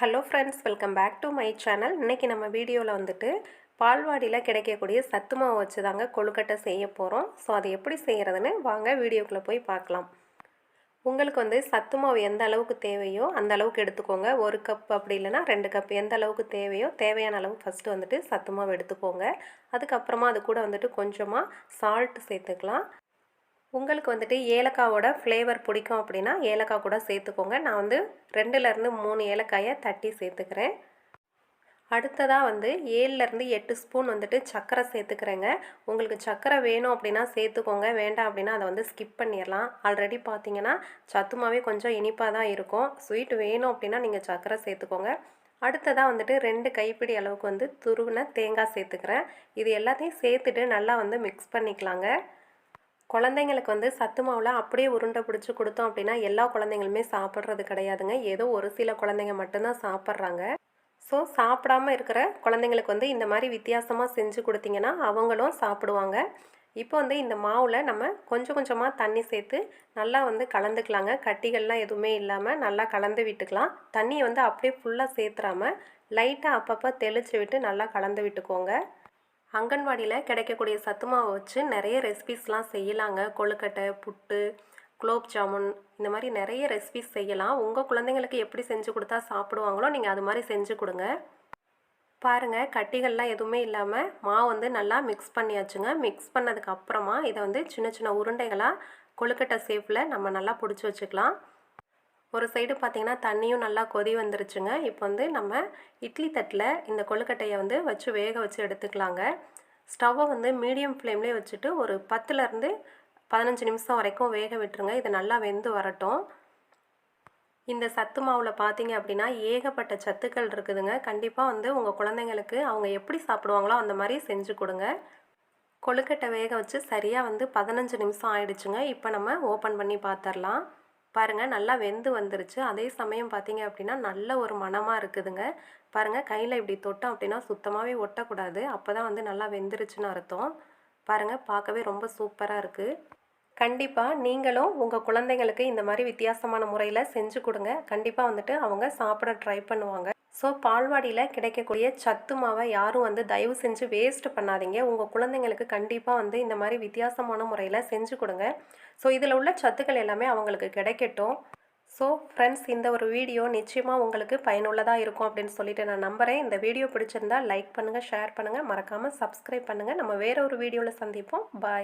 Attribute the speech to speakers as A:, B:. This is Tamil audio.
A: Hello friends welcome back to my channel இன்றைக்கி நம்ம வீடியோவில் வந்துட்டு பால்வாடியில் கிடைக்கக்கூடிய சத்து மாவு வச்சு தாங்க கொழுக்கட்டை செய்ய போகிறோம் ஸோ அதை எப்படி செய்கிறதுன்னு வாங்க வீடியோக்குள்ளே போய் பார்க்கலாம். உங்களுக்கு வந்து சத்து மாவு எந்த அளவுக்கு தேவையோ அந்த அளவுக்கு எடுத்துக்கோங்க. ஒரு கப் அப்படி இல்லைன்னா ரெண்டு கப் எந்த அளவுக்கு தேவையோ தேவையான அளவு ஃபஸ்ட்டு வந்துட்டு சத்து மாவு எடுத்துக்கோங்க. அதுக்கப்புறமா அது கூட வந்துட்டு கொஞ்சமாக சால்ட் சேர்த்துக்கலாம். உங்களுக்கு வந்துட்டு ஏலக்காவோட ஃப்ளேவர் பிடிக்கும் அப்படின்னா ஏலக்காய் கூட சேர்த்துக்கோங்க. நான் வந்து ரெண்டுலேருந்து மூணு ஏலக்காயை தட்டி சேர்த்துக்கிறேன். அடுத்ததாக வந்து ஏழுலேருந்து எட்டு ஸ்பூன் வந்துட்டு சர்க்கரை சேர்த்துக்கிறேங்க. உங்களுக்கு சர்க்கரை வேணும் அப்படின்னா சேர்த்துக்கோங்க. வேண்டாம் அப்படின்னா அதை வந்து ஸ்கிப் பண்ணிடலாம். ஆல்ரெடி பார்த்தீங்கன்னா சத்துமாவே கொஞ்சம் இனிப்பாக தான் இருக்கும். ஸ்வீட் வேணும் அப்படின்னா நீங்கள் சர்க்கரை சேர்த்துக்கோங்க. அடுத்ததாக வந்துட்டு ரெண்டு கைப்பிடி அளவுக்கு வந்து துருவின தேங்காய் சேர்த்துக்கிறேன். இது எல்லாத்தையும் சேர்த்துட்டு நல்லா வந்து மிக்ஸ் பண்ணிக்கலாங்க. குழந்தைங்களுக்கு வந்து சத்து மாவில் அப்படியே உருண்டை பிடிச்சி கொடுத்தோம் அப்படின்னா எல்லா குழந்தைங்களுமே சாப்பிட்றது கிடையாதுங்க. ஏதோ ஒரு சில குழந்தைங்க மட்டும்தான் சாப்பிட்றாங்க. ஸோ சாப்பிடாம இருக்கிற குழந்தைங்களுக்கு வந்து இந்த மாதிரி வித்தியாசமாக செஞ்சு கொடுத்தீங்கன்னா அவங்களும் சாப்பிடுவாங்க. இப்போ வந்து இந்த மாவில் நம்ம கொஞ்சம் கொஞ்சமாக தண்ணி சேர்த்து நல்லா வந்து கலந்துக்கலாங்க. கட்டிகள்லாம் எதுவுமே இல்லாமல் நல்லா கலந்து விட்டுக்கலாம். தண்ணியை வந்து அப்படியே ஃபுல்லாக சேர்த்துறாமல் லைட்டாக அப்பப்போ தெளித்து விட்டு நல்லா கலந்து விட்டுக்கோங்க. அங்கன்வாடியில் கிடைக்கக்கூடிய சத்து மாவை வச்சு நிறைய ரெசிபிஸ்லாம் செய்யலாங்க. கொழுக்கட்டை புட்டு குலோப் ஜாமுன் இந்த மாதிரி நிறைய ரெசிபிஸ் செய்யலாம். உங்கள் குழந்தைங்களுக்கு எப்படி செஞ்சு கொடுத்தா சாப்பிடுவாங்களோ நீங்கள் அது மாதிரி செஞ்சு கொடுங்க. பாருங்கள் கட்டிகள்லாம் எதுவுமே இல்லாமல் மாவு வந்து நல்லா மிக்ஸ் பண்ணியாச்சுங்க. மிக்ஸ் பண்ணதுக்கு அப்புறமா இதை வந்து சின்ன சின்ன உருண்டைகளாக கொழுக்கட்டை சேஃபில் நம்ம நல்லா பிடிச்சி வச்சுக்கலாம். ஒரு சைடு பார்த்திங்கன்னா தண்ணியும் நல்லா கொதி வந்துருச்சுங்க. இப்போ வந்து நம்ம இட்லி தட்டில் இந்த கொழுக்கட்டையை வந்து வச்சு வேக வச்சு எடுத்துக்கலாங்க. ஸ்டவ்வை வந்து மீடியம் ஃப்ளேம்லேயே வச்சுட்டு ஒரு பத்துலேருந்து பதினஞ்சு நிமிஷம் வரைக்கும் வேக விட்டுருங்க. இது நல்லா வெந்து வரட்டும். இந்த சத்து மாவில் பார்த்தீங்க அப்படின்னா ஏகப்பட்ட சத்துக்கள் இருக்குதுங்க. கண்டிப்பாக வந்து உங்கள் குழந்தைங்களுக்கு அவங்க எப்படி சாப்பிடுவாங்களோ அந்த மாதிரி செஞ்சு கொடுங்க. கொழுக்கட்டை வேக வச்சு சரியாக வந்து பதினஞ்சு நிமிஷம் ஆயிடுச்சுங்க. இப்போ நம்ம ஓப்பன் பண்ணி பார்த்துடலாம் பாருங்கள் நல்லா வெந்து வந்துருச்சு. அதே சமயம் பார்த்தீங்க அப்படின்னா நல்ல ஒரு மனமாக இருக்குதுங்க. பாருங்கள் கையில் இப்படி தொட்டோம் அப்படின்னா சுத்தமாகவே ஒட்டக்கூடாது. அப்போ தான் வந்து நல்லா வெந்துருச்சுன்னு அர்த்தம். பாருங்கள் பார்க்கவே ரொம்ப சூப்பராக இருக்குது கண்டிப்பாக நீங்களும் உங்கள் குழந்தைங்களுக்கு இந்த மாதிரி வித்தியாசமான முறையில் செஞ்சு கொடுங்க. கண்டிப்பாக வந்துட்டு அவங்க சாப்பிட ட்ரை பண்ணுவாங்க. ஸோ பால்வாடியில் கிடைக்கக்கூடிய சத்து மாவை யாரும் வந்து தயவு செஞ்சு வேஸ்ட் பண்ணாதீங்க. உங்கள் குழந்தைங்களுக்கு கண்டிப்பாக வந்து இந்த மாதிரி வித்தியாசமான முறையில் செஞ்சு கொடுங்க. ஸோ இதில் உள்ள சத்துக்கள் எல்லாமே அவங்களுக்கு கிடைக்கட்டும். ஸோ ஃப்ரெண்ட்ஸ் இந்த ஒரு வீடியோ நிச்சயமாக உங்களுக்கு பயனுள்ளதாக இருக்கும் அப்படின்னு சொல்லிட்டு நான் நம்புகிறேன் இந்த வீடியோ பிடிச்சிருந்தா லைக் பண்ணுங்கள் ஷேர் பண்ணுங்கள் மறக்காமல் சப்ஸ்கிரைப் பண்ணுங்கள் நம்ம வேற ஒரு வீடியோவில் சந்திப்போம். பாய்